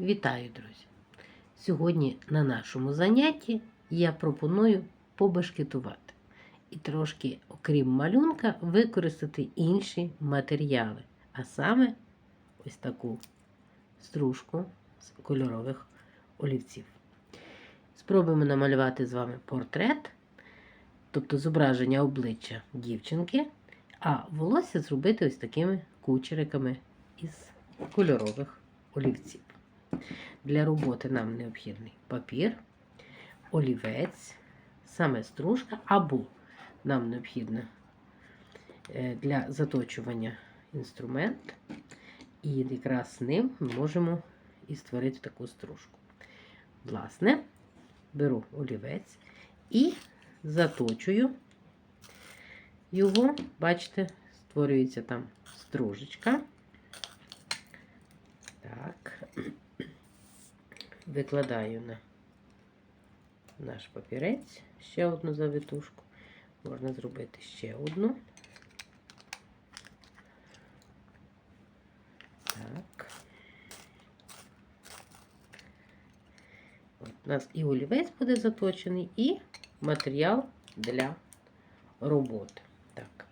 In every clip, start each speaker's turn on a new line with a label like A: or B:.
A: Вітаю, друзі! Сьогодні на нашому занятті я пропоную побашкетувати і трошки, окрім малюнка, використати інші матеріали, а саме ось таку стружку з кольорових олівців. Спробуємо намалювати з вами портрет, тобто зображення обличчя дівчинки, а волосся зробити ось такими кучериками із кольорових олівців. Для роботи нам необхідний папір, олівець, саме стружка, або нам необхідно е, для заточування інструмент, і якраз з ним ми можемо і створити таку стружку. Власне, беру олівець і заточую його, бачите, створюється там стружечка. Так, викладаю на наш папірець ще одну завитушку. Можна зробити ще одну. Так. От у нас і олівець буде заточений, і матеріал для роботи. Так.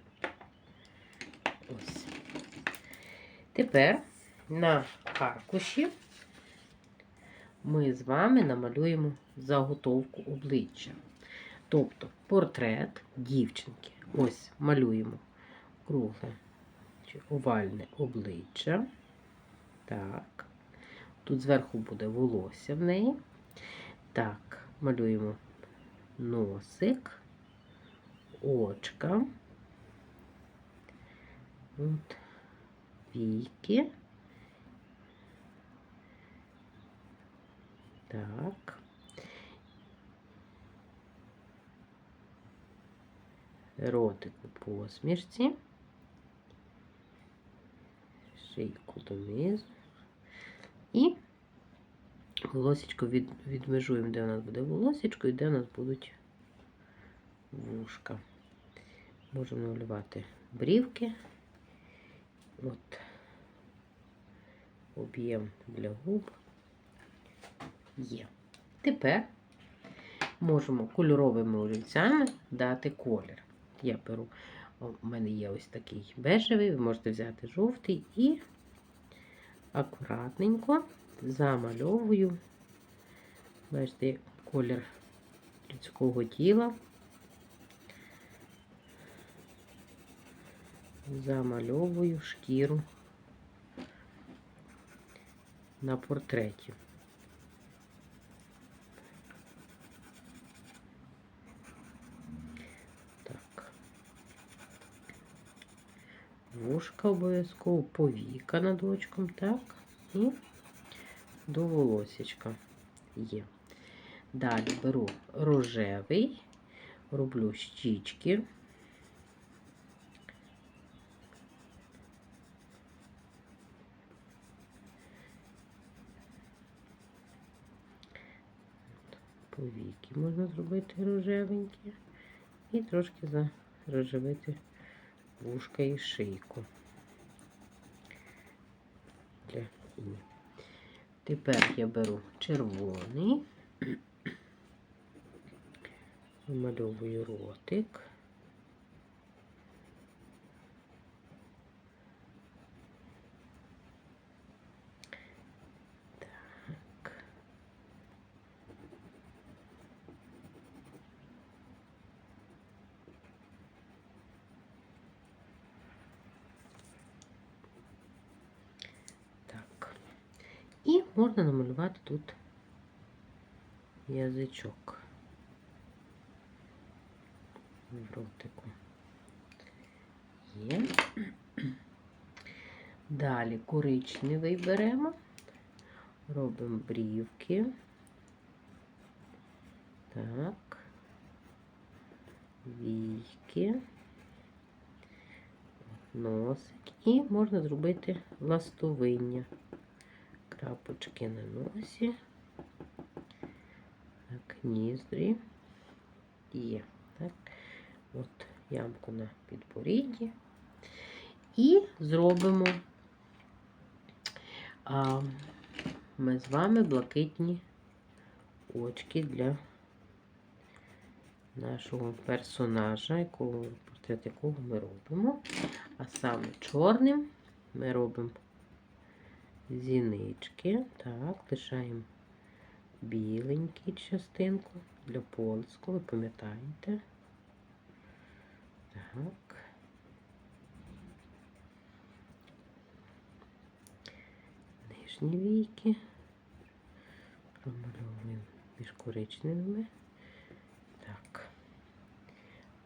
A: Ось. Тепер на аркуші ми з вами намалюємо заготовку обличчя. Тобто портрет дівчинки. Ось малюємо кругле чи овальне обличчя. Так. Тут зверху буде волосся в неї. Так, малюємо носик, очка. От, віки. Так. Ротик у посмішці. Шийку донизу. І волосечко від, відмежуємо, де у нас буде волосечко і де у нас будуть вушка. Можемо малювати брівки. От об'єм для губ є. Тепер можемо кольоровими олівцями дати колір. Я беру, у мене є ось такий бежевий, ви можете взяти жовтий і акуратненько замальовую. Бачите, колір людського тіла. Замальовую шкіру на портреті. Так. Вушка обов'язково повіка над очком, так, і до волосечка є. Далі беру рожевий, роблю щічки. Повіки можна зробити рожевенькі і трошки зарожевити вушка і шийку. Тепер я беру червоний, вимальовую ротик. Так. Так. І можна намалювати тут язичок в ротику. Є. Далі коричневий беремо, робимо брівки. Так, війки, носик і можна зробити ластовиння крапочки на носі, так, ніздрі є. Так. От ямку на підборідді. І зробимо а, ми з вами блакитні очки для нашого персонажа, якого, портрет якого ми робимо. А саме чорним ми робимо зінички. Так, лишаємо біленьку частинку для полиску, ви пам'ятаєте? Так. Нижні війки. Промальовуємо між коричневими. Так.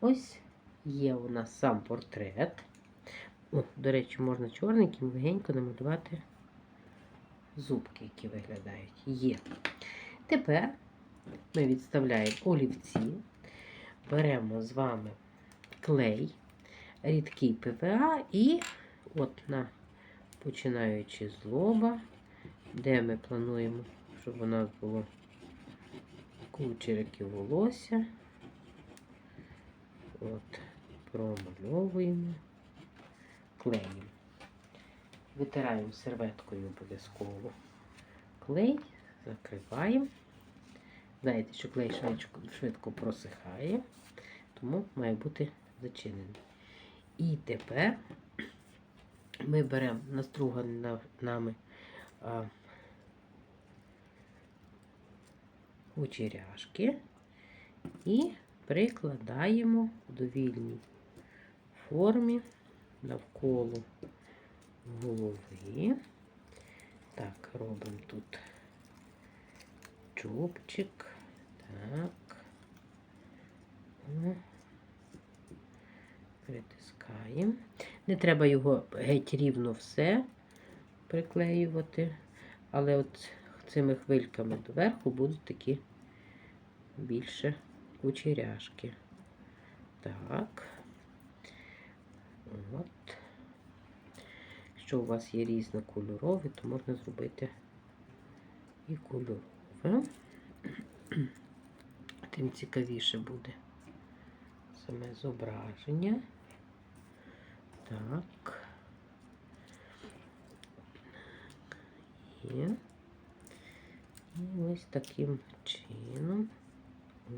A: Ось є у нас сам портрет. О, до речі, можна чорненьким легенько намалювати зубки, які виглядають. Є. Тепер ми відставляємо олівці, беремо з вами клей, рідкий ПВА і от на починаючи з лоба, де ми плануємо, щоб у нас було кучерики волосся. От, промальовуємо клеєм. Витираємо серветкою обов'язково клей, закриваємо. Знаєте, що клей швидко, просихає, тому має бути зачинений. І тепер ми беремо настругані на- нами а, кучеряшки і прикладаємо в довільній формі навколо голови. Так, робимо тут чубчик. Так. Притискаємо. Не треба його геть рівно все приклеювати, але от цими хвильками доверху будуть такі більше кучеряшки. Так. От. Якщо у вас є різнокольорові, то можна зробити і кольорове. Тим цікавіше буде саме зображення. Так. Є. І ось таким чином.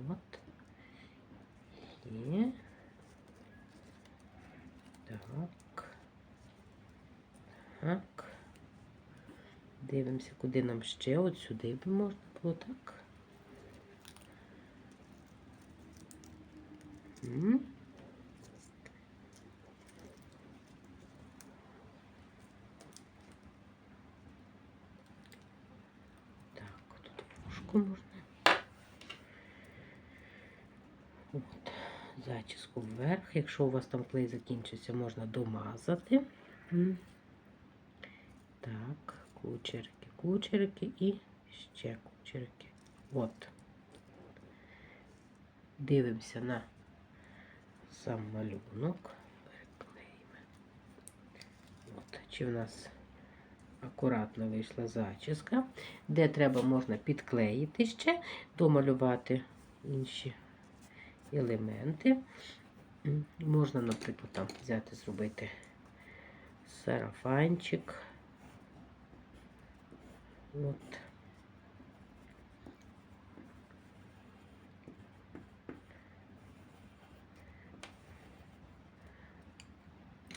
A: От. Є. Так. Так. Дивимося, куди нам ще. От сюди би можна було так. Так, тут вушку можна. От, зачіску вверх. Якщо у вас там клей закінчиться, можна домазати. Кучерики, кучерики і ще кучерики. От. Дивимося на сам малюнок. От, чи в нас акуратно вийшла зачіска. Де треба, можна підклеїти ще, домалювати інші елементи. Можна, наприклад, там взяти, зробити сарафанчик. От.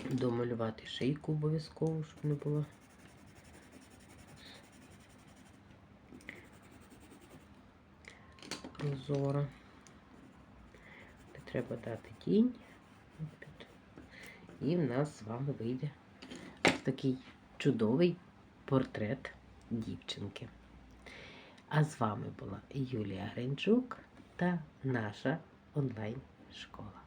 A: Домалювати шийку обов'язково, щоб не було. Прозора. Треба дати тінь. І в нас з вами вийде такий чудовий портрет дівчинки. А з вами була Юлія Гринчук та наша онлайн-школа.